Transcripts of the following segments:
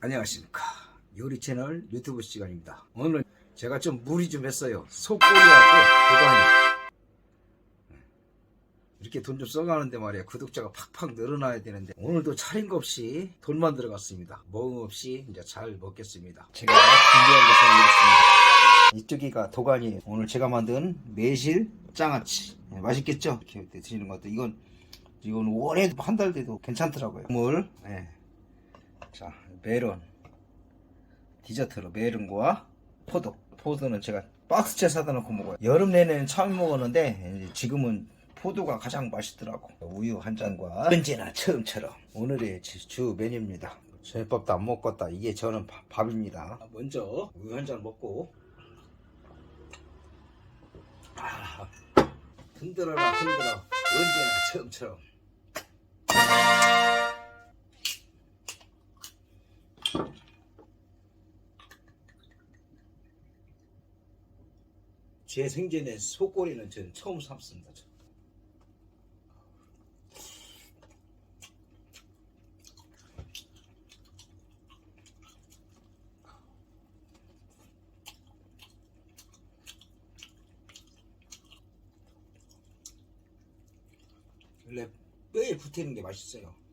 안녕하십니까. 요리 채널 유튜브 시간입니다. 오늘 제가 좀 무리 좀 했어요. 속꼬리하고 도가니 이렇게 돈 좀 써가는데 말이야 구독자가 팍팍 늘어나야 되는데. 오늘도 차린 거 없이 돈만 들어갔습니다. 먹음 없이 이제 잘 먹겠습니다. 제가 준비한 것은 이렇습니다. 이쪽이가 도가니 오늘 제가 만든 매실 장아찌. 네, 맛있겠죠? 이렇게 드시는 것도. 이건 이건 오래 한달 돼도 괜찮더라고요. 물. 네. 자, 메론. 디저트로 메론과 포도. 포도는 제가 박스째 사다 놓고 먹어요. 여름 내내는 처음 먹었는데 지금은 포도가 가장 맛있더라고. 우유 한 잔과 언제나 처음처럼 오늘의 주- 주 메뉴입니다. 저녁밥도 안 먹었다. 이게 저는 밥- 밥입니다. 먼저 우유 한 잔 먹고 아, 흔들어라 흔들어 언제나 처음처럼 제 생전에 속꼬리는 저는 처음 삼습니다. 저. 원래 뼈에 붙이는 게 맛있어요.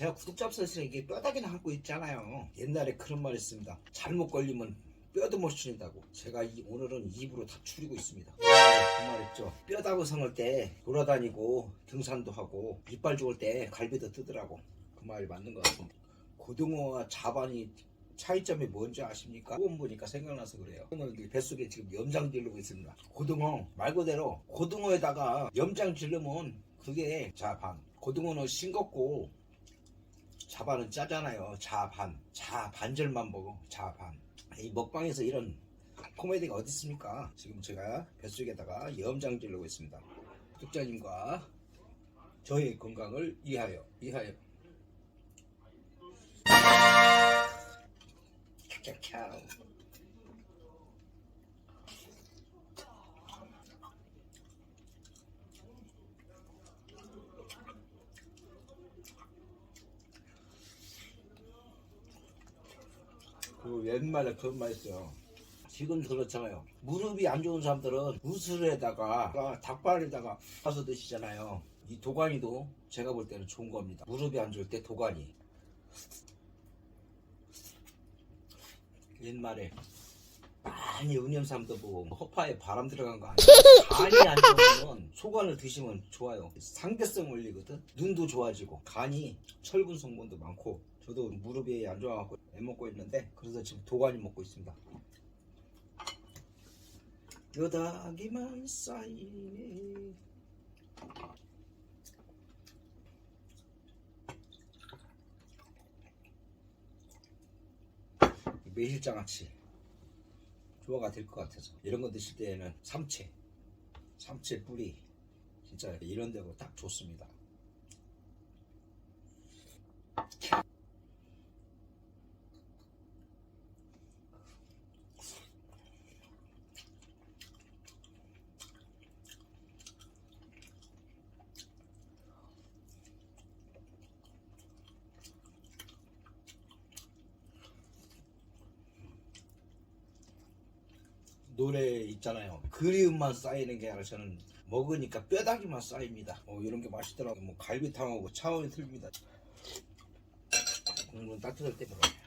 제가 구독잡서에서 이게 뼈다귀나 하고 있잖아요. 옛날에 그런 말 있습니다. 잘못 걸리면 뼈도 못 추린다고. 제가 이- 오늘은 입으로 다 추리고 있습니다. 그말 있죠. 뼈다귀 성을 때 돌아다니고 등산도 하고 이빨 좋을 때 갈비도 뜨더라고. 그 말이 맞는 것 같습니다. 고등어와 자반이 차이점이 뭔지 아십니까? 처음 보니까 생각나서 그래요. 뱃속에 지금 염장 지르고 있습니다. 고등어 말 그대로 고등어에다가 염장 지르면 그게 자반. 고등어는 싱겁고 자반은 짜잖아요. 자반. 자 반절만 먹어. 자반. 이 먹방에서 이런 코미디가 어디 있습니까? 지금 제가 뱃속에다가 염장 지르고 있습니다. 구독자님과 저의 건강을 위하여 위하여. 캬캬캬. 그 옛말에 그런 말 있어요. 지금 그렇잖아요. 무릎이 안 좋은 사람들은 무술에다가 닭발에다가 가서 드시잖아요. 이 도가니도 제가 볼 때는 좋은 겁니다. 무릎이 안 좋을 때 도가니. 옛말에 많이 은염삼도 보고 허파에 바람 들어간 거 아니에요? 간이 안 좋으면 소간을 드시면 좋아요. 상대성 올리거든. 눈도 좋아지고 간이 철분 성분도 많고 저도 무릎이 안 좋아갖고 애 먹고 있는데 그래서 지금 도가니 먹고 있습니다. 요다기만 쌓이네. 매실장아찌 조화가 될 것 같아서 이런 거 드실 때에는 삼채 삼채 뿌리 진짜 이런 데고 딱 좋습니다. 노래 있잖아요. 그리움만 쌓이는 게 아니라 저는 먹으니까 뼈다귀만 쌓입니다. 어, 이런 게 맛있더라고요. 뭐 갈비탕하고 차원이 틀립니다. 국물은 따뜻할 때 먹어요.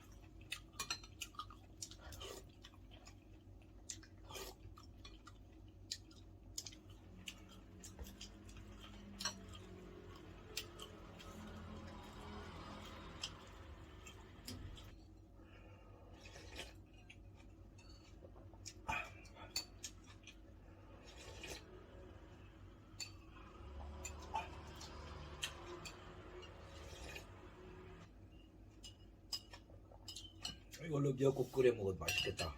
이걸로 미역국 끓여 먹어도 맛있겠다.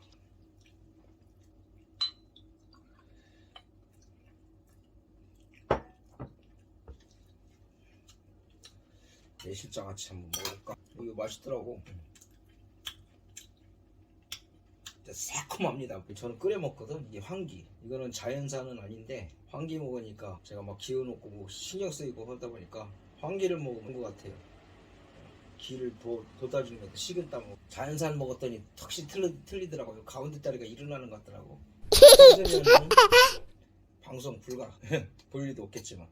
매실장아찌 한번 먹어볼까? 이거 맛있더라고. 새콤합니다. 저는 끓여 먹거든. 이게 황기. 이거는 자연산은 아닌데 황기 먹으니까 제가 막 기어놓고 뭐 신경 쓰이고 하다 보니까 황기를 먹은 것 같아요. 도, 돋아주는 것 같아. 식은땀 먹 자연산 먹었더니 턱시 틀리, 틀리더라고요. 가운데 다리가 일어나는 것 같더라고. 방송 불가. 볼 일도 없겠지만.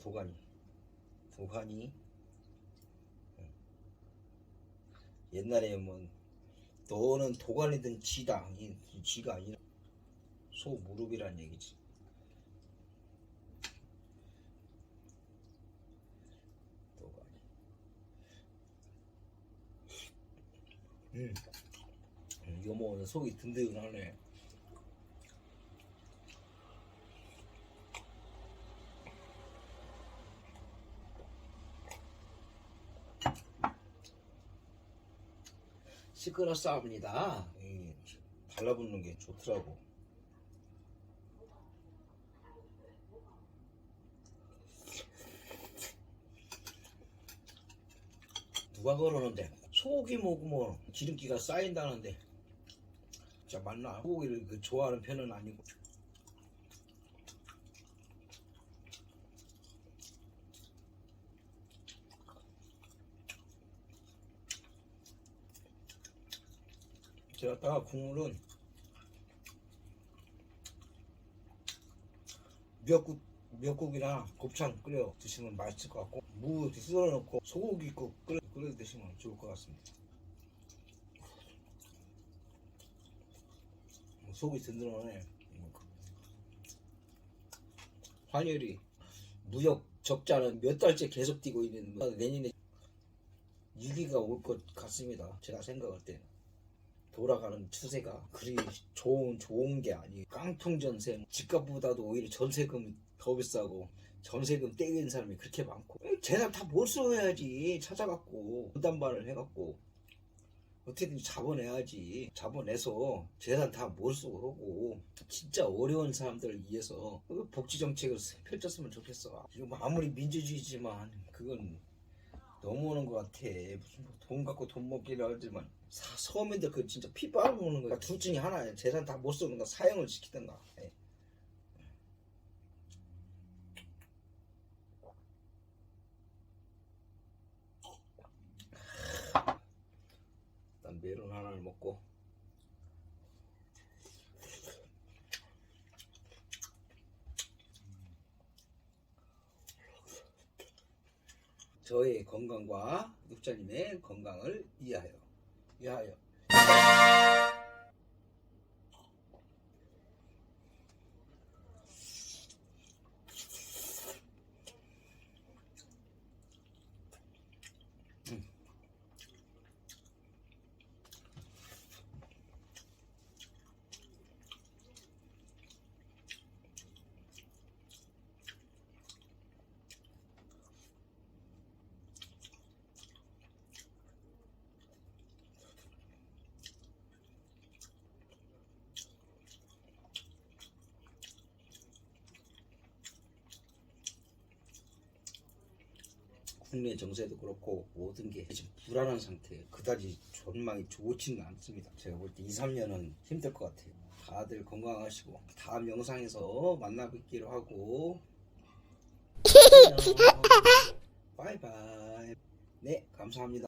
도가니. 도가니. 옛날에 뭐 너는 도가니든 쥐다 이 쥐가 아니라 소 무릎이란 얘기지 도가니 음 이거 먹으면 속이 든든하네 시끄러 싸웁니다. 이 달라붙는 게 좋더라고. 누가 그러는데 소고기 먹으면 기름기가 쌓인다는데 진짜 맞나? 소고기를 그 좋아하는 편은 아니고 제가 국물은 미역국 미역국이나 곱창 끓여 드시면 맛있을 것 같고 무 썰어 넣고 소고기국 끓여, 끓여 드시면 좋을 것 같습니다. 속이 든든하네. 환율이 무역 적자는 몇 달째 계속 뛰고 있는 내년에 위기가 올 것 같습니다. 제가 생각할 때는. 돌아가는 추세가 그리 좋은 좋은 게 아니 깡통 전세 집값보다도 오히려 전세금이 더 비싸고 전세금 떼기는 사람이 그렇게 많고 재산 다 몰수해야지 찾아갖고 분담반을 해갖고 어떻게든 자본해야지 자본해서 재산 다 몰수하고 진짜 어려운 사람들을 위해서 복지 정책을 펼쳤으면 좋겠어 지금 아무리 민주주의지만 그건 넘어오는 것 같아. 무슨 뭐돈 갖고 돈 먹기를 하지만 사, 서민들 그 진짜 피 빨아먹는 거야. 둘 중에 하나야. 재산 다 못 쓰는가 사형을 시키든가. 예. 일단 메론 하나를 먹고 저의 건강과 육자님의 건강을 위하여 위하여 국내 정세도 그렇고 모든 게 지금 불안한 상태예요. 그다지 전망이 좋지는 않습니다. 제가 볼 때 2, 3년은 힘들 것 같아요. 다들 건강하시고 다음 영상에서 만나뵙기로 하고. 바이바이. 네, 감사합니다.